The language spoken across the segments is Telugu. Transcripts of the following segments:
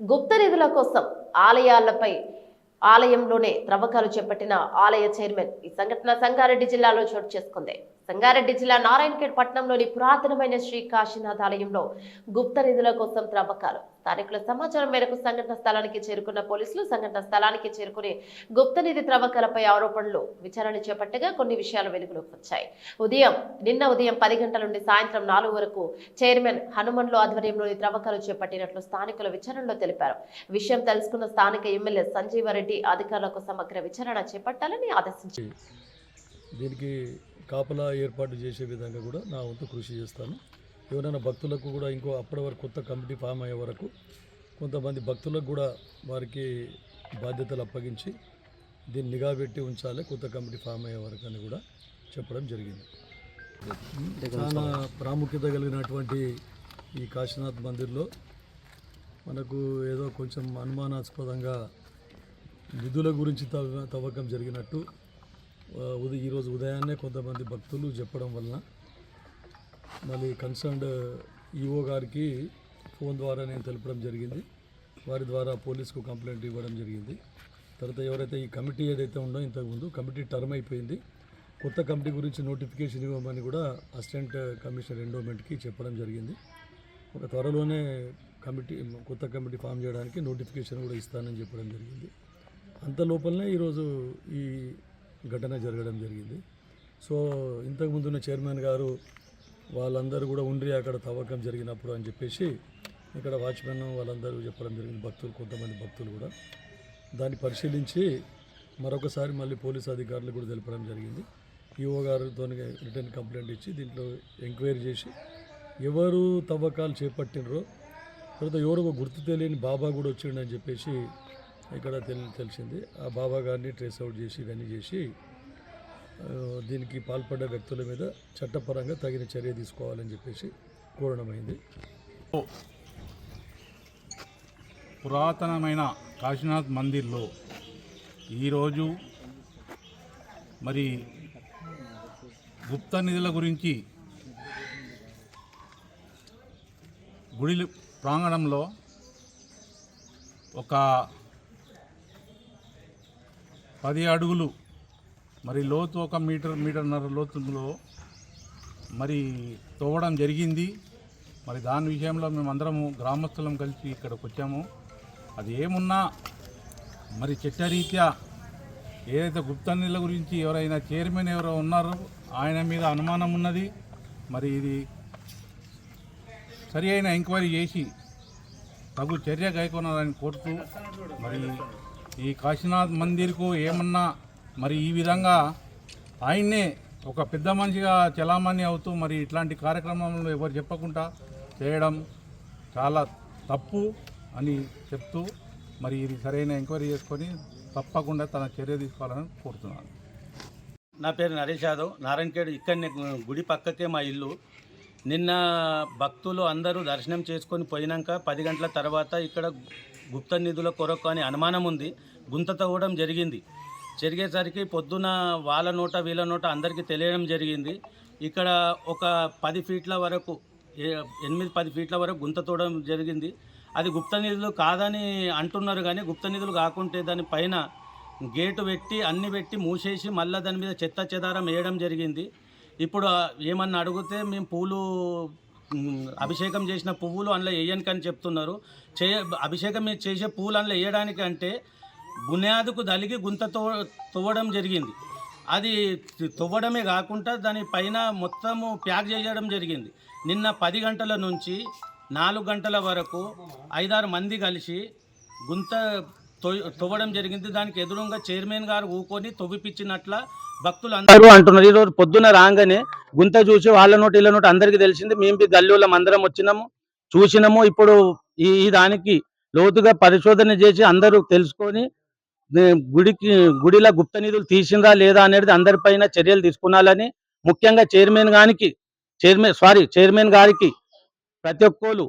గుప్త నిధుల కోసం ఆలయాలపై ఆలయంలోనే త్రవ్వకాలు చేపట్టిన ఆలయ చైర్మన్ ఈ సంఘటన సంగారెడ్డి జిల్లాలో చోటు చేసుకుంది. సంగారెడ్డి జిల్లా నారాయణఖేడ్ పట్టణంలోని పురాతనమైన శ్రీ కాశీనాథ్ ఆలయంలో గుప్త నిధుల కోసం త్రవ్వకాలు స్థానికుల సమాచారం మేరకు సంఘటన స్థలానికి చేరుకున్న పోలీసులు సంఘటన స్థలానికి చేరుకుని గుప్త నిధి త్రవ్వకాలపై ఆరోపణలు విచారణ చేపట్టగా కొన్ని విషయాలు వెలుగులోకి వచ్చాయి. ఉదయం నిన్న ఉదయం పది గంటల నుండి సాయంత్రం నాలుగు వరకు చైర్మన్ హనుమన్లు ఆధ్వర్యంలోని త్రవ్వకాలు చేపట్టినట్లు స్థానికుల విచారణలో తెలిపారు. విషయం తెలుసుకున్న స్థానిక ఎమ్మెల్యే సంజీవారెడ్డి అధికారులకు సమగ్ర విచారణ చేపట్టాలని ఆదేశించారు. దీనికి కాపలా ఏర్పాటు చేసే విధంగా కూడా నా వంతు కృషి చేస్తాను. ఎవరైనా భక్తులకు కూడా ఇంకో అప్పటి వరకు కొత్త కమిటీ ఫామ్ అయ్యే వరకు కొంతమంది భక్తులకు కూడా వారికి బాధ్యతలు అప్పగించి దీన్ని నిఘా పెట్టి ఉంచాలి కొత్త కమిటీ ఫామ్ అయ్యే వరకు అని కూడా చెప్పడం జరిగింది. చాలా ప్రాముఖ్యత కలిగినటువంటి ఈ కాశీనాథ్ మందిర్లో మనకు ఏదో కొంచెం అనుమానాస్పదంగా నిధుల గురించి తవ్వ తవ్వకం జరిగినట్టు ఆ, ఈరోజు ఉదయాన్నే కొంతమంది భక్తులు చెప్పడం వలన మళ్ళీ కన్సర్న్డ్ ఈఓ గారికి ఫోన్ ద్వారా నేను తెలపడం జరిగింది. వారి ద్వారా పోలీసుకు కంప్లైంట్ ఇవ్వడం జరిగింది. తర్వాత ఎవరైతే ఈ కమిటీ ఏదైతే ఉందో ఇంతకుముందు కమిటీ టర్మ్ అయిపోయింది. కొత్త కమిటీ గురించి నోటిఫికేషన్ ఇవ్వమని కూడా అసిస్టెంట్ కమిషనర్ ఎండోమెంట్కి చెప్పడం జరిగింది. ఒక త్వరలోనే కమిటీ కొత్త కమిటీ ఫామ్ చేయడానికి నోటిఫికేషన్ కూడా ఇస్తానని చెప్పడం జరిగింది. అంత లోపలనే ఈరోజు ఈ ఘటన జరగడం జరిగింది. సో ఇంతకుముందున్న చైర్మన్ గారు వాళ్ళందరూ కూడా ఉండి అక్కడ తవ్వకం జరిగినప్పుడు అని చెప్పేసి ఇక్కడ వాచ్మెన్ వాళ్ళందరూ చెప్పడం జరిగింది భక్తులు కొంతమంది భక్తులు కూడా. దాన్ని పరిశీలించి మరొకసారి మళ్ళీ పోలీస్ అధికారులు కూడా తెలపడం జరిగింది. ఈఓ గారితో రిటర్న్ కంప్లైంట్ ఇచ్చి దీంట్లో ఎంక్వైరీ చేసి ఎవరు తవ్వకాలు చేపట్టినరో తర్వాత ఎవరో ఒక గుర్తు తెలియని బాబా కూడా వచ్చిండని చెప్పేసి ఇక్కడ తెలి తెలిసింది. ఆ బాబా గారిని ట్రేస్ అవుట్ చేసి ఇవన్నీ చేసి దీనికి పాల్పడ్డ వ్యక్తుల మీద చట్టపరంగా తగిన చర్య తీసుకోవాలని చెప్పేసి కోరడమైంది. పురాతనమైన కాశీనాథ్ మందిర్లో ఈరోజు మరి గుప్త నిధుల గురించి గుడి ప్రాంగణంలో ఒక పది అడుగులు మరి లోతు ఒక మీటర్ మీటర్న్నర లోతులో మరి తోవడం జరిగింది. మరి దాని విషయంలో మేమందరము గ్రామస్తులం కలిసి ఇక్కడికి వచ్చాము అది ఏమున్నా మరి చట్టరీత్యా ఏదైతే గుప్త నీళ్ళ గురించి ఎవరైనా చైర్మన్ ఎవరో ఉన్నారో ఆయన మీద అనుమానం ఉన్నది. మరి ఇది సరి అయిన ఎంక్వైరీ చేసి తగు చర్య కైకొనాలని కోరుతూ మరి ఈ కాశీనాథ్ మందిర్కు ఏమన్నా మరి ఈ విధంగా ఆయన్నే ఒక పెద్ద మనిషిగా చలామణి అవుతూ మరి ఇట్లాంటి కార్యక్రమంలో ఎవరు చెప్పకుండా చేయడం చాలా తప్పు అని చెప్తూ మరి ఇది సరైన ఎంక్వైరీ చేసుకొని తప్పకుండా తన చర్య తీసుకోవాలని కోరుతున్నాను. నా పేరు నరేష్ యాదవ్. నారాయణఖేడ్ ఇక్కడనే గుడి పక్కకే మా ఇల్లు. నిన్న భక్తులు అందరూ దర్శనం చేసుకొని పోయినాక పది గంటల తర్వాత ఇక్కడ గుప్త నిధుల కొరకు అని అనుమానం ఉంది. గుంత తవ్వడం జరిగింది. జరిగేసరికి పొద్దున వాళ్ళ నోట వీళ్ళ నోట అందరికీ తెలియడం జరిగింది. ఇక్కడ ఒక పది ఫీట్ల వరకు ఎనిమిది పది ఫీట్ల వరకు గుంత తోడడం జరిగింది. అది గుప్త నిధులు కాదని అంటున్నారు కానీ గుప్త నిధులు కాకుంటే దానిపైన గేటు పెట్టి అన్ని పెట్టి మూసేసి మళ్ళీ దాని మీద చెత్త చెదారం వేయడం జరిగింది. ఇప్పుడు ఏమన్నా అడిగితే మేము పూలు అభిషేకం చేసిన పువ్వులు అందులో వేయనికని చెప్తున్నారు. చే అభిషేకం చేసే పూలు అందులో వేయడానికి అంటే బునియాదుకు దలిగి గుంత తో తవ్వడం జరిగింది. అది తవ్వడమే కాకుండా దాని పైన మొత్తము ప్యాక్ చేయడం జరిగింది. నిన్న పది గంటల నుంచి నాలుగు గంటల వరకు ఐదారు మంది కలిసి గుంత తొయ్- తవ్వడం జరిగింది. దానికి ఎదురుగా చైర్మన్ గారు ఊకొని తవ్విపించినట్ల భక్తులు అందరూ అంటున్నారు. ఈరోజు పొద్దున రాగానే గుంత చూసి వాళ్ళ నోటి ఇళ్ళ నోటి అందరికీ తెలిసింది మేము బి అందరం వచ్చినాము చూసినాము. ఇప్పుడు ఈ దానికి లోతుగా పరిశోధన చేసి అందరూ తెలుసుకొని గుడికి గుడిలో గుప్త నిధులు తీసిందా లేదా అనేది అందరిపైన చర్యలు తీసుకున్నాలని ముఖ్యంగా చైర్మన్ గారికి చైర్మన్ సారీ చైర్మన్ గారికి ప్రతి ఒక్కరు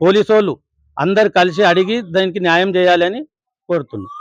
పోలీసు వాళ్ళు అందరు కలిసి అడిగి దానికి న్యాయం చేయాలని కోరుతున్నాను